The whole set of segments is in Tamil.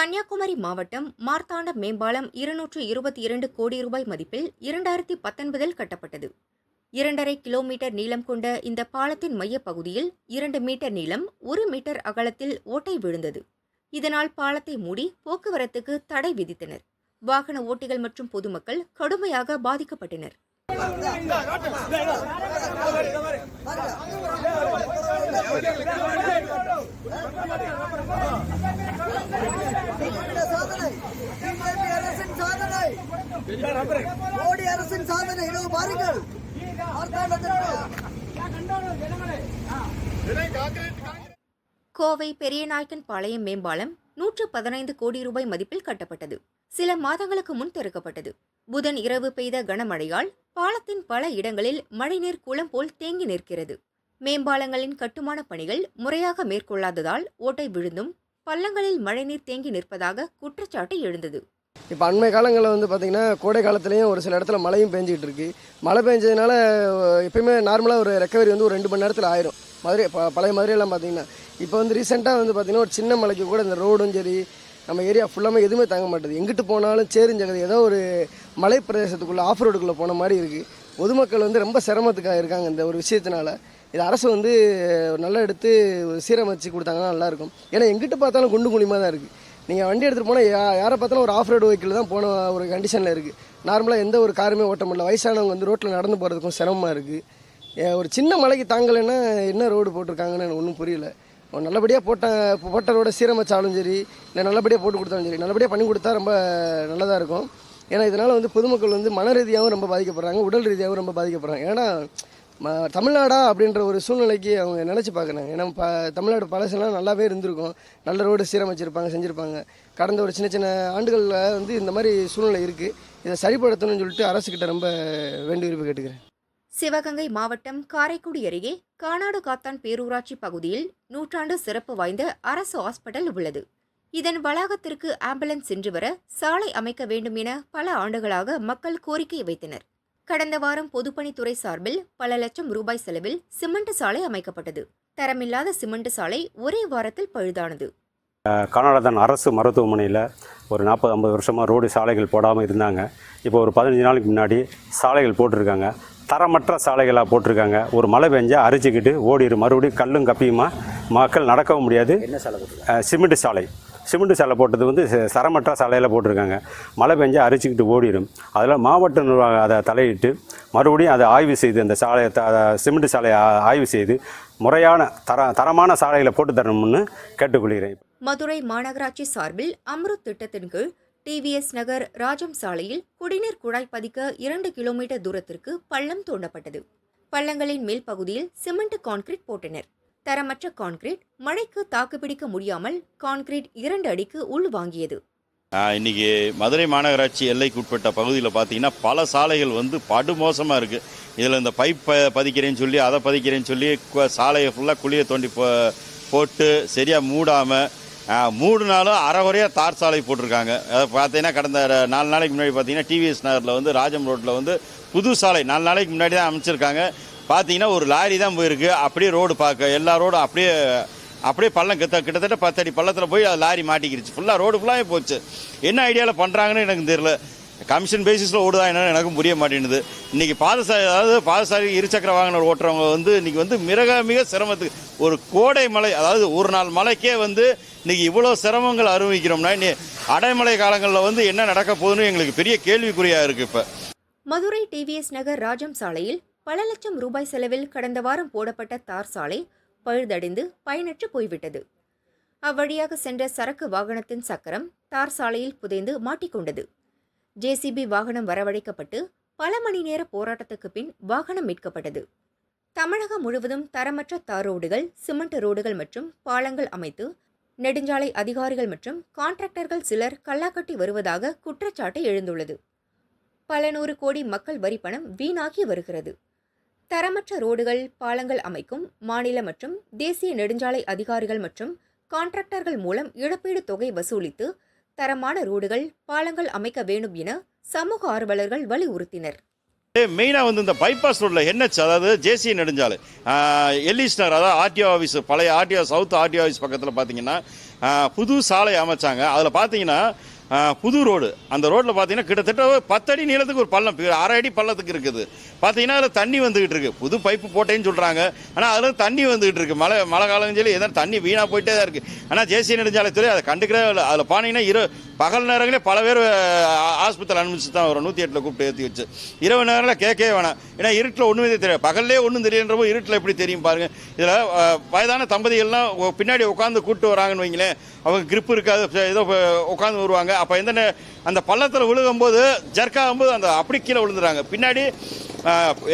கன்னியாகுமரி மாவட்டம் மார்த்தாண்ட மேம்பாலம் இருநூற்று இருபத்தி இரண்டு கோடி ரூபாய் மதிப்பில் இரண்டாயிரத்தி பத்தொன்பதில் கட்டப்பட்டது இரண்டரை கிலோமீட்டர் நீளம் கொண்ட இந்த பாலத்தின் மையப்பகுதியில் இரண்டு மீட்டர் நீளம் ஒரு மீட்டர் அகலத்தில் ஓட்டை விழுந்தது இதனால் பாலத்தை மூடி போக்குவரத்துக்கு தடை விதித்தனர் வாகன ஓட்டிகள் மற்றும் பொதுமக்கள் கடுமையாக பாதிக்கப்பட்டனர் இந்த சாதனை பிஜேபி அரசின் சாதனை மோடி அரசின் சாதனை இதோ பாருங்கள். கோவை பெரியநாயக்கன் பாளையம் மேம்பாலம் நூற்று பதினைந்து கோடி ரூபாய் மதிப்பில் கட்டப்பட்டது. சில மாதங்களுக்கு முன் திறக்கப்பட்டது. புதன் இரவு பெய்த கனமழையால் பாலத்தின் பல இடங்களில் மழைநீர் குளம் போல் தேங்கி நிற்கிறது. மேம்பாலங்களின் கட்டுமான பணிகள் முறையாக மேற்கொள்ளாததால் ஓட்டை விழுந்தும் பள்ளங்களில் மழைநீர் தேங்கி நிற்பதாக குற்றச்சாட்டு எழுந்தது. இப்போ அண்மை காலங்களில் வந்து பார்த்திங்கன்னா கோடை காலத்துலேயும் ஒரு சில இடத்துல மழையும் பெஞ்சிக்கிட்டு இருக்கு. மழை பெஞ்சதுனால எப்பயுமே நார்மலாக ஒரு ரெக்கவரி வந்து ஒரு ரெண்டு மணி நேரத்தில் ஆயிரும். மதுரை ப- பழைய மதுரையெல்லாம் பார்த்திங்கன்னா இப்போ வந்து ரீசெண்டாக வந்து பார்த்திங்கன்னா ஒரு சின்ன மலைக்கு கூட இந்த ரோடும் சரி நம்ம ஏரியா ஃபுல்லாமே எதுவுமே தாங்க மாட்டேது. எங்கிட்டு போனாலும் சேருஞ்சகது ஏதோ ஒரு மலை பிரதேசத்துக்குள்ளே ஆஃப் ரோடுக்குள்ளே போன மாதிரி இருக்குது பொதுமக்கள் வந்து ரொம்ப சிரமத்துக்காக இருக்காங்க இந்த ஒரு விஷயத்தினால. இது அரசு வந்து நல்லா எடுத்து சீரமைச்சு கொடுத்தாங்கன்னா நல்லாயிருக்கும் ஏன்னா எங்கிட்டு பார்த்தாலும் குண்டு குழிமாக தான் இருக்குது நீங்கள் வண்டி எடுத்துகிட்டு போனால் யா யாரை பார்த்தாலும் ஒரு ஆஃப் ரோடு வெஹிக்கிள் தான் போன ஒரு கண்டிஷனில் இருக்குது நார்மலாக எந்த ஒரு காருமே ஓட்ட முடியல. வயசானவங்க வந்து ரோட்டில் நடந்து போகிறதுக்கும் சிரமமாக இருக்குது ஒரு சின்ன மலைக்கு தாங்கலைன்னா என்ன ரோடு போட்டிருக்காங்கன்னு எனக்கு ஒன்றும் புரியல. நல்லபடியாக போட்ட போட்ட ரோட சீரமைச்சாலும் சரி இல்லை நல்லபடியாக போட்டு கொடுத்தாலும் சரி நல்லபடியாக பண்ணி கொடுத்தா ரொம்ப நல்லதாக இருக்கும். ஏன்னா இதனால் வந்து பொதுமக்கள் வந்து மன ரீதியாகவும் ரொம்ப பாதிக்கப்படுறாங்க உடல் ரீதியாகவும் ரொம்ப பாதிக்கப்படுறாங்க. ஏன்னா தமிழ்நாடா அப்படின்ற ஒரு சூழ்நிலைக்கு அவங்க நினச்சி பார்க்குறாங்க. ஏன்னா ப தமிழ்நாடு பழசெல்லாம் நல்லாவே இருந்திருக்கும். நல்ல ரோடு சீரமைச்சிருப்பாங்க செஞ்சுருப்பாங்க. கடந்த ஒரு சின்ன சின்ன ஆண்டுகளில் வந்து இந்த மாதிரி சூழ்நிலை இருக்குது இதை சரிப்படுத்தணும்னு சொல்லிட்டு அரசுக்கிட்ட ரொம்ப வேண்டு விரும்பி கேட்டுக்கிறேன். சிவகங்கை மாவட்டம் காரைக்குடி அருகே கானாடு காத்தான் பேரூராட்சி பகுதியில் நூற்றாண்டு சிறப்பு வாய்ந்த அரசு ஹாஸ்பிட்டல் உள்ளது. இதன் வளாகத்திற்கு ஆம்புலன்ஸ் சென்று வர சாலை அமைக்க வேண்டும் என பல ஆண்டுகளாக மக்கள் கோரிக்கை வைத்தனர். கடந்த வாரம் பொதுப்பணித்துறை சார்பில் பல லட்சம் ரூபாய் செலவில் சிமெண்ட் சாலை அமைக்கப்பட்டது. தரமில்லாத சிமெண்ட் சாலை ஒரே வாரத்தில் பழுதானது. கர்நாடகன் அரசு மருத்துவமனையில் ஒரு நாற்பது ஐம்பது வருஷமாக ரோடு சாலைகள் போடாமல் இருந்தாங்க. இப்போ ஒரு பதினஞ்சு நாளைக்கு முன்னாடி சாலைகள் போட்டிருக்காங்க. தரமற்ற சாலைகளாக போட்டிருக்காங்க. ஒரு மழை பெஞ்சா அரிச்சுக்கிட்டு ஓடிடும் மறுபடியும் கல்லும் கப்பியுமா மக்கள் நடக்கவும் முடியாது. சிமெண்ட் சாலை. சிமெண்ட் சாலை போட்டது வந்து சரமற்ற சாலையில் போட்டிருக்காங்க. மழை பெஞ்சால் அரிச்சுக்கிட்டு ஓடிடும். அதில் மாவட்ட நிர்வாகம் அதை தலையிட்டு மறுபடியும் அதை ஆய்வு செய்து அந்த சாலையை த சிமெண்ட் சாலையை ஆய்வு செய்து முறையான தர தரமான சாலைகளை போட்டு தரணும்னு கேட்டுக்கொள்கிறேன். மதுரை மாநகராட்சி சார்பில் அம்ருத் திட்டத்தின் கீழ் டிவிஎஸ் நகர் ராஜம் சாலையில் குடிநீர் குழாய் பதிக்க இரண்டு கிலோமீட்டர் தூரத்திற்கு பள்ளம் தோண்டப்பட்டது. பள்ளங்களின் மேல் பகுதியில் சிமெண்ட் கான்கிரீட் போட்டனர். தரமற்ற கான்கிரீட் மழைக்கு தாக்குப்பிடிக்க முடியாமல் கான்கிரீட் இரண்டு அடிக்கு உள் வாங்கியது. இன்னைக்கு மதுரை மாநகராட்சி எல்லைக்கு உட்பட்ட பகுதியில் பார்த்தீங்கன்னா பல சாலைகள் வந்து படுமோசமாக இருக்குது இதில் இந்த பைப் பதிக்கிறேன்னு சொல்லி அதை பதிக்கிறேன்னு சொல்லி கு- சாலையை ஃபுல்லாக குழியை தோண்டி போ போட்டு சரியாக மூடாமல் மூடுனாலும் அறகுறையாக தார் சாலை போட்டிருக்காங்க. அதை பார்த்தீங்கன்னா கடந்த நாலு நாளைக்கு முன்னாடி பார்த்தீங்கன்னா டிவிஎஸ் நகரில் வந்து ராஜம் ரோட்டில் வந்து புது சாலை நாலு நாளைக்கு முன்னாடி தான் அமைச்சிருக்காங்க. பார்த்தீங்கன்னா ஒரு லாரி தான் போயிருக்கு. அப்படியே ரோடு பார்க்க எல்லா ரோடும் அப்படியே அப்படியே பள்ளம் கிட்ட கிட்டத்தட்ட பத்தடி பள்ளத்தில் போய் அது லாரி மாட்டிக்கிருச்சு. ஃபுல்லாக ரோடு ஃபுல்லாகவே போச்சு. என்ன ஐடியாவில் பண்ணுறாங்கன்னு எனக்கு தெரியல. கமிஷன் பேசிஸில் ஓடுதா என்னன்னு எனக்கும் புரிய மாட்டேங்குது இன்றைக்கி பாதசாரி அதாவது பாதசாரி இருசக்கர வாகனம் ஓட்டுறவங்க வந்து இன்றைக்கி வந்து மிக மிக சிரமத்துக்கு ஒரு கோடை மலை அதாவது ஒரு நாள் மலைக்கே வந்து இன்றைக்கி இவ்வளோ சிரமங்கள் அனுபவிக்கிறோம்னா இனி அடைமலை காலங்களில் வந்து என்ன நடக்க போகுதுன்னு எங்களுக்கு பெரிய கேள்விக்குறியாக இருக்குது இப்போ. மதுரை டிவிஎஸ் நகர் ராஜம் சாலையில் பல லட்சம் ரூபாய் செலவில் கடந்த வாரம் போடப்பட்ட தார் சாலை பழுதடைந்து பயனற்று போய்விட்டது. அவ்வழியாக சென்ற சரக்கு வாகனத்தின் சக்கரம் தார் சாலையில் புதைந்து மாட்டிக்கொண்டது. ஜேசிபி வாகனம் வரவழைக்கப்பட்டு பல மணி நேர போராட்டத்துக்கு பின் வாகனம் மீட்கப்பட்டது. தமிழகம் முழுவதும் தரமற்ற தார் ரோடுகள் சிமெண்ட் ரோடுகள் மற்றும் பாலங்கள் அமைத்து நெடுஞ்சாலை அதிகாரிகள் மற்றும் கான்ட்ராக்டர்கள் சிலர் கல்லாக்கட்டி வருவதாக குற்றச்சாட்டு எழுந்துள்ளது. பல நூறு கோடி மக்கள் வரி பணம் வீணாகி வருகிறது. தரமற்ற ரோடுகள் பாலங்கள் அமைக்கும் மாநில மற்றும் தேசிய நெடுஞ்சாலை அதிகாரிகள் மற்றும் கான்ட்ராக்டர்கள் மூலம் இழப்பீடு தொகை வசூலித்து தரமான ரோடுகள் பாலங்கள் அமைக்க வேண்டும் என சமூக ஆர்வலர்கள் வலியுறுத்தினர். மெயினாக வந்து இந்த பைபாஸ் ரோட்டில் என்ஹெச் அதாவது ஜேசி நெடுஞ்சாலை. எல்லிஸ்னர் அதாவது ஆர்டிஓ ஆஃபீஸ் பழைய ஆர்டிஓ சவுத் ஆர்டிஓ ஆஃபீஸ் பக்கத்தில் பார்த்தீங்கன்னா புது சாலை அமைச்சாங்க. அதில் பார்த்தீங்கன்னா புது ரோடு. அந்த ரோட்டில் பார்த்தீங்கன்னா கிட்டத்தட்ட பத்தடி நீளத்துக்கு ஒரு பள்ளம் அரை அடி பள்ளத்துக்கு இருக்குது. பார்த்தீங்கன்னா அதில் தண்ணி வந்துகிட்டு இருக்கு. புது பைப்பு போட்டேன்னு சொல்கிறாங்க ஆனால் அதில் தண்ணி வந்துகிட்டு இருக்கு. மழை மழை காலம் சொல்லி எதாவது தண்ணி வீணாக போயிட்டே தான் இருக்குது ஆனால் தேசிய நெடுஞ்சாலைத்துறை அதை கண்டுக்கிறே இல்லை. அதில் பானீங்கன்னா இரு பகல் நேரங்களே பல பேர் ஆஸ்பத்திரி அனுப்பிச்சு தான் வரும். நூற்றி எட்டில் கூப்பிட்டு ஏற்றி வச்சு. இரவு நேரங்களில் கேட்கவே வேணாம். ஏன்னா இருட்டில் ஒன்றுமே தெரியாது பகல்லே ஒன்றும் தெரியன்றப்போ இருட்டில் எப்படி தெரியும் பாருங்கள் இதில் வயதான தம்பதிகள்லாம் பின்னாடி உட்காந்து கூப்பிட்டு வராங்கன்னு வைங்களேன். அவங்க கிரிப்பு இருக்காது. ஏதோ உட்காந்து வருவாங்க. அப்போ எந்த அந்த பள்ளத்தில் விழுகும்போது ஜர்க்காகும்போது அந்த அப்படி கீழே விழுந்துறாங்க. பின்னாடி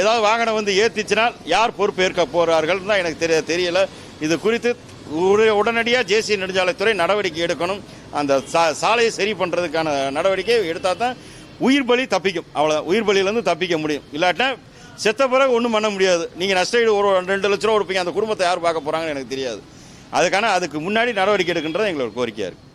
ஏதாவது வாகனம் வந்து ஏற்றிச்சுனா யார் பொறுப்பு ஏற்க போகிறார்கள் தான் எனக்கு தெரிய தெரியல. இது குறித்து உடனடியாக தேசிய நெடுஞ்சாலைத்துறை நடவடிக்கை எடுக்கணும். அந்த சா சாலையை சரி பண்ணுறதுக்கான நடவடிக்கை எடுத்தால் தான் உயிர் பலி தப்பிக்கும். அவ்வளோ உயிர் பலியிலேருந்து தப்பிக்க முடியும். இல்லாட்டினா செத்த பிறகு ஒன்றும் பண்ண முடியாது. நீங்கள் நஷ்டஈடு ஒரு ரெண்டு லட்ச ரூபா கொடுப்பீங்க. அந்த குடும்பத்தை யார் பார்க்க போகிறாங்கன்னு எனக்கு தெரியாது. அதுக்கான அதுக்கு முன்னாடி நடவடிக்கை எடுக்கின்றது எங்களோட கோரிக்கையாக இருக்குது